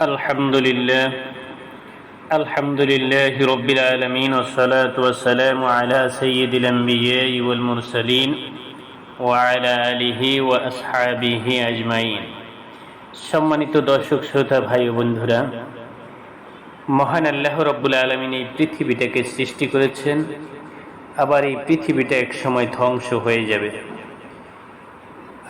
الحمد لله الحمد لله رب العالمين والصلاة والسلام على سيد الأنبياء والمرسلين وعلى آله وأصحابه أجمعين সম্মানিত দর্শক শ্রোতা ভাই ও বন্ধুরা মহান আল্লাহ রব্বুল আলমিন এই পৃথিবীটাকে সৃষ্টি করেছেন আবার এই পৃথিবীটা এক সময় ধ্বংস হয়ে যাবে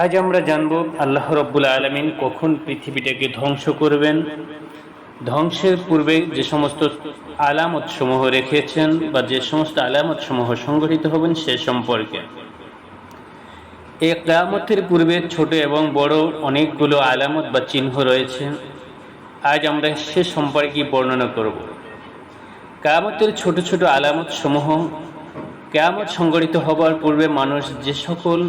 আজ আমরা জানব আল্লাহ রব্বুল আলমিন কখন পৃথিবীটাকে ধ্বংস করবেন। ধ্বংসের পূর্বে যে সমস্ত আলামত সমূহ রেখেছেন বা যে সমস্ত আলামত সমূহ সংগঠিত হবেন সে সম্পর্কে। এই কেয়ামতের পূর্বে ছোট এবং বড় অনেকগুলো আলামত বা চিহ্ন রয়েছে। আজ আমরা সে সম্পর্কে বর্ণনা করব। কামতের ছোট ছোট আলামত সমূহ কেয়ামত সংগঠিত হবার পূর্বে মানুষ যে সকল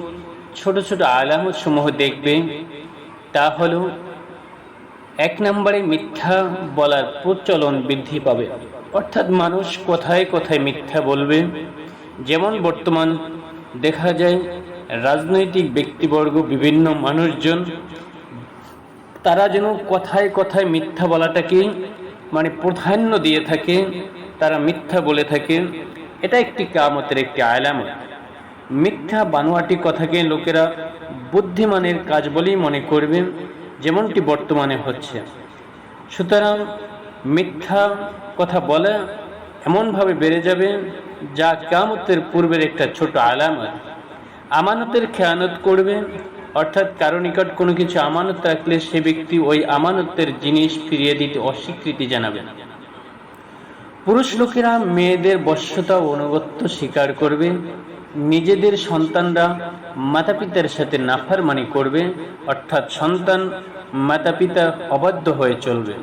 ছোট ছোট আলামত সমূহ দেখবে, তা হলো এক নম্বরে মিথ্যা বলার প্রচলন বৃদ্ধি পাবে। অর্থাৎ মানুষ কোথায় কোথায় মিথ্যা বলবে? যেমন বর্তমান দেখা যায়, রাজনৈতিক ব্যক্তিবর্গ, বিভিন্ন মানুষজন, তারা যেন কথায় কথায় মিথ্যা বলাটাকে মানে প্রাধান্য দিয়ে থাকে, তারা মিথ্যা বলে থাকে। এটা একটি কামতের একটি আলামত। মিথ্যা বানোয়াটি কথাকে লোকেরা বুদ্ধিমানের কাজ বলেই মনে করবে যেমনটি বর্তমানে হচ্ছে। সুতরাং মিথ্যা কথা বলা এমনভাবে বেড়ে যাবে, যা কামতের পূর্বের একটা ছোট আলামত। আমানতের খেয়ানত করবে, অর্থাৎ কারও নিকট কোনো কিছু আমানত রাখলে সে ব্যক্তি ওই আমানতের জিনিস ফিরিয়ে দিতে অস্বীকৃতি জানাবে পুরুষ লোকেরা মেয়েদের বশ্যতা অনুগত্য স্বীকার করবে নিজেদের সন্তানরা মাতা পিতার সাথে নাফারমানি করবে, অর্থাৎ সন্তান মাতা পিতা অবাধ্য হয়ে চলবে।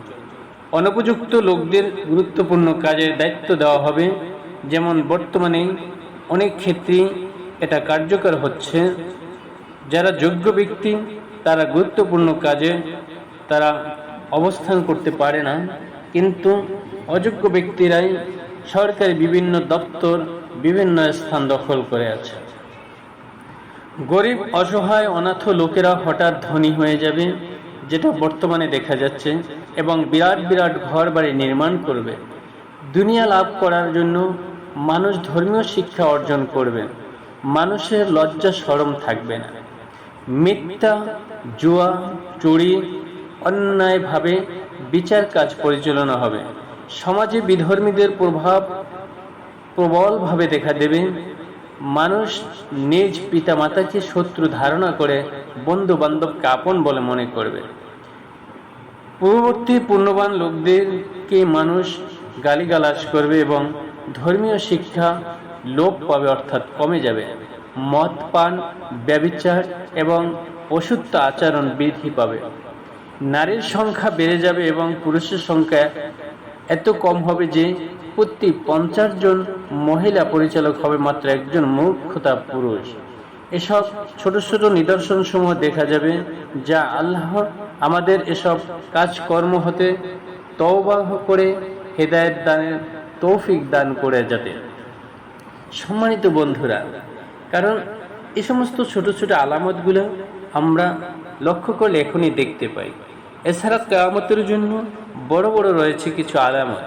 অনুপযুক্ত লোকদের গুরুত্বপূর্ণ কাজের দায়িত্ব দেওয়া হবে। যেমন বর্তমানে অনেক ক্ষেত্রেই এটা কার্যকর হচ্ছে। যারা যোগ্য ব্যক্তি, তারা গুরুত্বপূর্ণ কাজে তারা অবস্থান করতে পারে না। কিন্তু অযোগ্য ব্যক্তিরাই সরকারি বিভিন্ন দপ্তর বিভিন্ন স্থান দখল করে আছে। গরিব, অসহায়, অনাথ লোকেরা হঠাৎ ধনী হয়ে যাবে, যেটা বর্তমানে দেখা যাচ্ছে, এবং বিরাট বিরাট ঘর বাড়ি নির্মাণ করবে। দুনিয়া লাভ করার জন্য মানুষ ধর্মীয় শিক্ষা অর্জন করবে। মানুষের লজ্জা সরম থাকবে না। মিথ্যা, জুয়া, চুরি, অন্যায়ভাবে বিচার কাজ পরিচালনা হবে। সমাজে বিধর্মীদের প্রভাব প্রবলভাবে দেখা দেবে। মানুষ নিজ পিতামাতাকে শত্রু ধারণা করে বন্ধু বান্ধবকে আপন বলে মনে করবে। পূর্ববর্তী পূর্ণবান লোকদেরকে মানুষ গালিগালাজ করবে এবং ধর্মীয় শিক্ষা লোপ পাবে, অর্থাৎ কমে যাবে। মদ পান, ব্যবিচার এবং অসুস্থ আচরণ বৃদ্ধি পাবে। নারীর সংখ্যা বেড়ে যাবে এবং পুরুষের সংখ্যা এত কম হবে যে প্রতি পঞ্চাশ জন মহিলা পরিচালক হবে মাত্র একজন মূর্খতা পুরুষ। এসব ছোট ছোট নিদর্শন সমূহ দেখা যাবে যা আল্লাহ আমাদের এসব কাজকর্ম হতে তওবাহ করে হেদায়ত দানের তৌফিক দান করে যাতে। সম্মানিত বন্ধুরা, কারণ এ সমস্ত ছোট ছোট আলামতগুলো আমরা লক্ষ্য করলে এখনই দেখতে পাই। এছাড়া কেয়ামতের জন্য বড় বড় রয়েছে কিছু আলামত।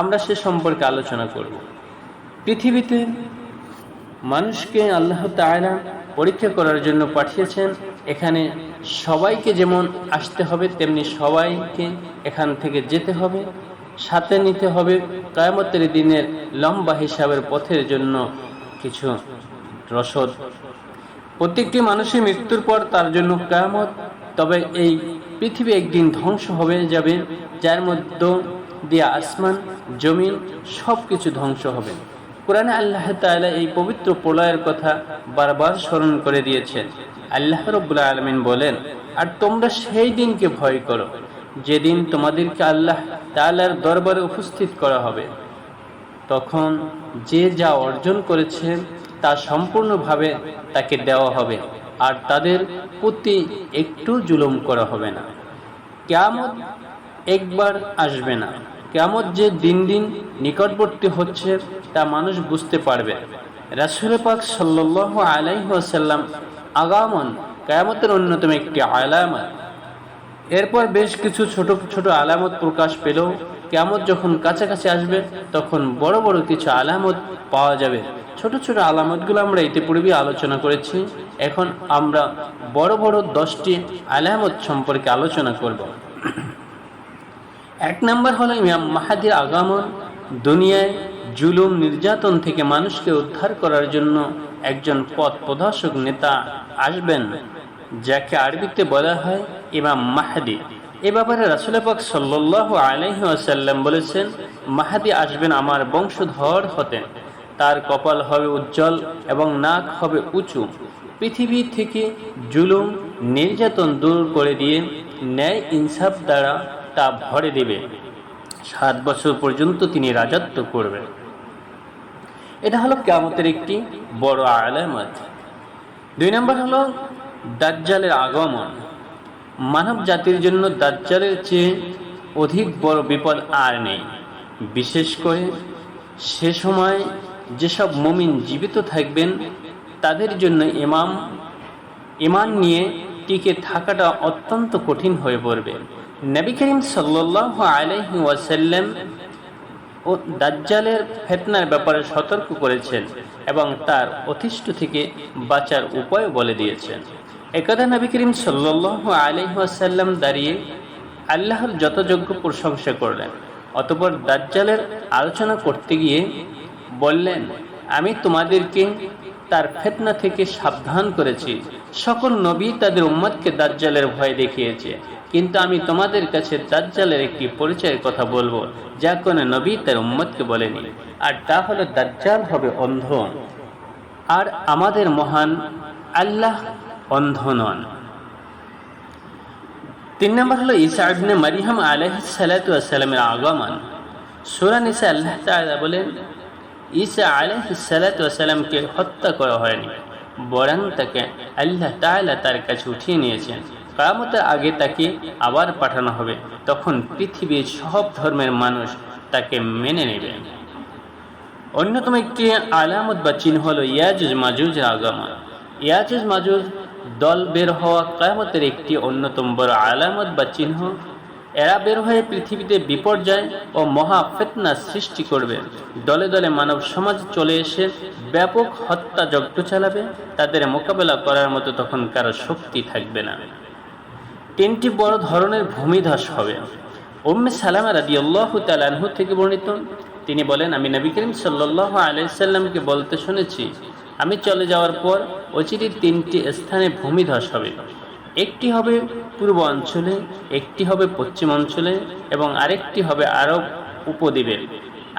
আমরা সে সম্পর্কে আলোচনা করব। পৃথিবীতে মানুষকে আল্লাহ তায়না পরীক্ষা করার জন্য পাঠিয়েছেন। এখানে সবাইকে যেমন আসতে হবে, তেমনি সবাইকে এখান থেকে যেতে হবে, সাথে নিতে হবে কায়ামতের দিনের লম্বা হিসাবের পথের জন্য কিছু রসদ। প্রত্যেকটি মানুষের মৃত্যুর পর তার জন্য কায়ামত, তবে এই পৃথিবী একদিন ধ্বংস হবে যাবে, যার মধ্যে দিয়ে আসমান, জমিন সব কিছু ধ্বংস হবে। কোরআনে আল্লাহ তাআলা এই পবিত্র প্রলয়ের কথা বারবার স্মরণ করে দিয়েছেন। আল্লাহ রব্বুল আলমিন বলেন, আর তোমরা সেই দিনকে ভয় করো, যেদিন তোমাদেরকে আল্লাহ তাআলার দরবারে উপস্থিত করা হবে। তখন যে যা অর্জন করেছে, তা সম্পূর্ণভাবে তাকে দেওয়া হবে, আর তাদের প্রতি একটু জুলুম করা হবে না। কেয়ামত একবার আসবে না। কেয়ামত যে দিন দিন নিকটবর্তী হচ্ছে, তা মানুষ বুঝতে পারবে। রাসুল পাক সাল্লাহ আলাইসাল্লাম আগামন কেয়ামতের অন্যতম একটি আলামত। এরপর বেশ কিছু ছোট ছোট আলামত প্রকাশ পেল। কেমন যখন কাছাকাছি আসবে, তখন বড় বড় কিছু আলামত পাওয়া যাবে। ছোট ছোট আলামতগুলো আমরা ইতিপূর্বে আলোচনা করেছি। এখন আমরা বড় বড় দশটি আলামত সম্পর্কে আলোচনা করব। এক নম্বর হলো ইমাম মাহাদির আগমন, দুনিয়ায় জুলুম নির্যাতন থেকে মানুষকে উদ্ধার করার জন্য একজন পথ প্রদর্শক নেতা আসবেন, যাকে আরবিতে বলা হয় ইমাম মাহাদি। এ ব্যাপারে রাসুলাপাক সাল্লাহ আলহি আসাল্লাম বলেছেন, মাহাদি আসবেন আমার বংশধর হতে। তার কপাল হবে উজ্জ্বল এবং নাক হবে উঁচু। পৃথিবী থেকে জুলুম, নির্যাতন দূর করে দিয়ে ন্যায় ইনসাফ দ্বারা তা ভরে দেবে। সাত বছর পর্যন্ত তিনি রাজত্ব করবেন এটা হলো কেমতের একটি বড় আলামত। দুই নম্বর হলো দাজ্জালের আগমন। মানব জাতির জন্য দাজ্জালের চেয়ে অধিক বড় বিপদ আর নেই। বিশেষ করে সে সময় যেসব মমিন জীবিত থাকবেন, তাদের জন্য ইমাম, ইমান নিয়ে টিকে থাকাটা অত্যন্ত কঠিন হয়ে পড়বে। নবী করিম সাল্লাহ আলহি ওয়াসাল্লাম ও দাজ্জালের ফেতনার ব্যাপারে সতর্ক করেছেন এবং তার অতিষ্ঠ থেকে বাঁচার উপায় বলে দিয়েছেন। একদা নবী করিম সাল্লাহ আলহাসাল্লাম দাঁড়িয়ে আল্লাহর যথাযোগ্য প্রশংসা করলেন, অতপর দাজ্জালের আলোচনা করতে গিয়ে বললেন, আমি তোমাদেরকে তার ফেতনা থেকে সাবধান করেছি। সকল নবী তাদের উম্মতকে দাজ্জালের ভয় দেখিয়েছে। কিন্তু আমি তোমাদের কাছে দাজ্জালের একটি পরিচয়ের কথা বলব, যা কোনো নবী তার উম্মতকে বলেনি। আর তা হলো দাজ্জাল হবে অন্ধ আর আমাদের মহান আল্লাহ অন্ধ নন। তিন নম্বর হলো ঈসা আবনে মারিহাম আলহিসাল্লামের আগমন। সুরান ইসা আল্লাহ বলেন, ঈসা আলহিসাল্লামকে হত্যা করা হয়নি, বরং তাকে আল্লাহ তালা তার কাছে উঠিয়ে নিয়েছেন। কামতের আগে তাকে আবার পাঠানো হবে, তখন পৃথিবীর সব ধর্মের মানুষ তাকে মেনে নেবে। অন্যতম একটি আলামত বা চিহ্ন হল ইয়াজুজ মাজুজের আগমন। ইয়াজুজ মাজুজ দল বের হওয়া কায়ামতের একটি অন্যতম বড় আলামত বা চিহ্ন। এরা বের হয়ে পৃথিবীতে বিপর্যয় ও মহা ফেতনা সৃষ্টি করবে। দলে দলে মানব সমাজ চলে এসে ব্যাপক হত্যা যজ্ঞ চালাবে। তাদের মোকাবেলা করার মতো তখন কারও শক্তি থাকবে না। তিনটি বড় ধরনের ভূমিধস হবে। উম্মে সালামা রাদি আল্লাহ তালানহু থেকে বর্ণিত। তিনি বলেন, আমি নবী করিম সাল্লাহ আলাইসাল্লামকে বলতে শুনেছি, আমি চলে যাওয়ার পর অচিরির তিনটি স্থানে ভূমিধস হবে। একটি হবে পূর্ব অঞ্চলে, একটি হবে পশ্চিম অঞ্চলে এবং আরেকটি হবে আরব উপদ্বীপে।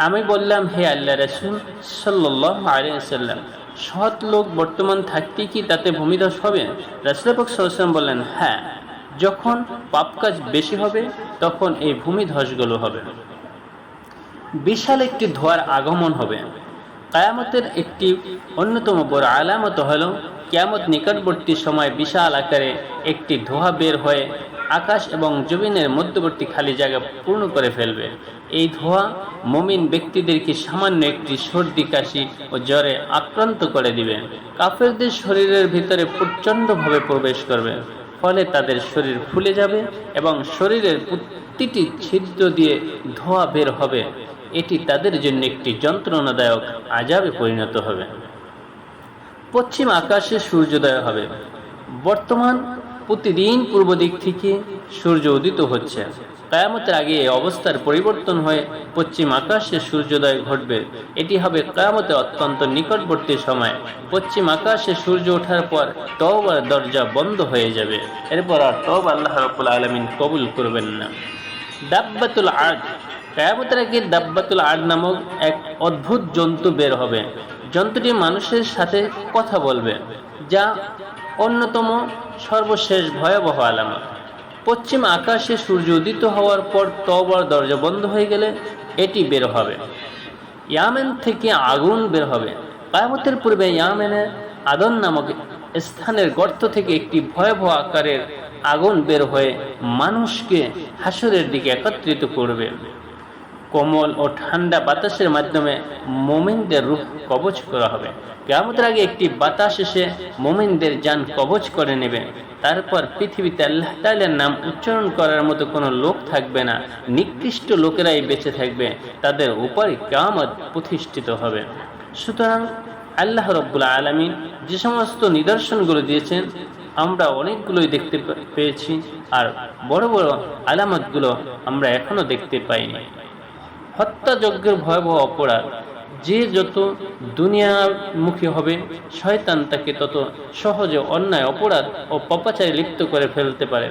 আমি বললাম, হে আল্লাহ রসুল সাল্লাহ আলিয়াল্লাম সৎ লোক বর্তমান থাকতে কি তাতে ভূমিধস হবে? রাসুলবাক সাল্লাম বললেন হ্যাঁ। যখন পাপ কাজ বেশি হবে, তখন এই ভূমিধসগুলো হবে। বিশাল একটি ধোয়ার আগমন হবে। কায়ামতের একটি অন্যতম বড় আলামত হল, কেয়ামত নিকটবর্তী সময় বিশাল আকারে একটি ধোয়া বের হয়ে আকাশ এবং জমিনের মধ্যবর্তী খালি জায়গা পূর্ণ করে ফেলবে। এই ধোয়া মমিন ব্যক্তিদেরকে সামান্য একটি সর্দি, কাশি ও জ্বরে আক্রান্ত করে দিবে। কাফেরদের শরীরের ভিতরে প্রচণ্ডভাবে প্রবেশ করবে। ফলে তাদের শরীর ফুলে যাবে এবং শরীরের প্রতিটি ছিদ্র দিয়ে ধোয়া বের হবে। এটি তাদের জন্য একটি যন্ত্রণাদায়ক আজাবে পরিণত হবে। পশ্চিম আকাশে সূর্যোদয় হবে। বর্তমান প্রতিদিন পূর্ব দিক থেকে সূর্য উদিত হচ্ছে। কায়ামতের আগে এই অবস্থার পরিবর্তন হয়ে পশ্চিম আকাশে সূর্যোদয় ঘটবে। এটি হবে কায়ামতে অত্যন্ত নিকটবর্তী সময়। পশ্চিম আকাশে সূর্য ওঠার পর তওবার দরজা বন্ধ হয়ে যাবে। এরপর আর তব আল্লাহ রবুল আলমিন কবুল করবেন না। দাব্বাতুল আর্ট কায়ামতের আগে দাব্বাতুল আর্ট নামক এক অদ্ভুত জন্তু বের হবে। জন্তুটি মানুষের সাথে কথা বলবে, যা অন্যতম সর্বশেষ ভয়াবহ আলামত। পশ্চিম আকাশে সূর্য উদিত হওয়ার পর তবর দরজা বন্ধ হয়ে গেলে এটি বের হবে। ইয়ামেন থেকে আগুন বের হবে। কায়ামতের পূর্বে ইয়ামেনে আদন নামক স্থানের গর্ত থেকে একটি ভয়াবহ আকারের আগুন বের হয়ে মানুষকে হাসরের দিকে একত্রিত করবে। কোমল ও ঠান্ডা বাতাসের মাধ্যমে মোমিনদের রূপ কবচ করা হবে। কেমতের আগে একটি বাতাস এসে মোমিনদের যান কবচ করে নেবে। তারপর পৃথিবীতে আল্লাহ তাআলার নাম উচ্চারণ করার মতো কোনো লোক থাকবে না। নিকৃষ্ট লোকেরাই বেঁচে থাকবে। তাদের উপরে কেয়ামত প্রতিষ্ঠিত হবে। সুতরাং আল্লাহ রব্বুল আলমিন যে সমস্ত নিদর্শনগুলো দিয়েছেন, আমরা অনেকগুলোই দেখতে পেয়েছি। আর বড় বড় আলামতগুলো আমরা এখনও দেখতে পাইনি। হত্যাযজ্ঞের ভয়াবহ অপরাধ। যে যত দুনিয়ামুখী হবে, শয়তান তাকে তত সহজে অন্যায়, অপরাধ ও পপাচারে লিপ্ত করে ফেলতে পারে।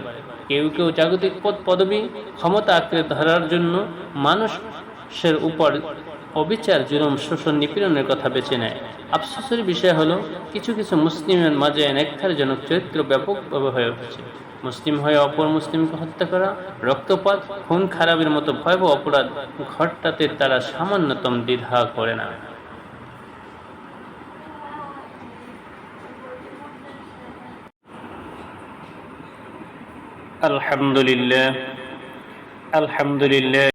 কেউ কেউ জাগতিক পদ পদবী ক্ষমতা আঁকড়ে ধরার জন্য মানুষের উপর অবিচার জুলুম, শোষণ, নিপীড়নের কথা বেছে নেয়। আফসোসের বিষয় হলো, কিছু কিছু মুসলিমের মাঝে নেকথারজনক চরিত্র ব্যাপকভাবে হয়ে উঠেছে। মুসলিম হয়ে অপর মুসলিমকে হত্যা করা, রক্তপাত, খুন খারাপের মতো ভয়াবহ অপরাধ ঘটটাতে তারা সামান্যতম দ্বিধা করে না। আলহামদুলিল্লাহ আলহামদুলিল্লাহ।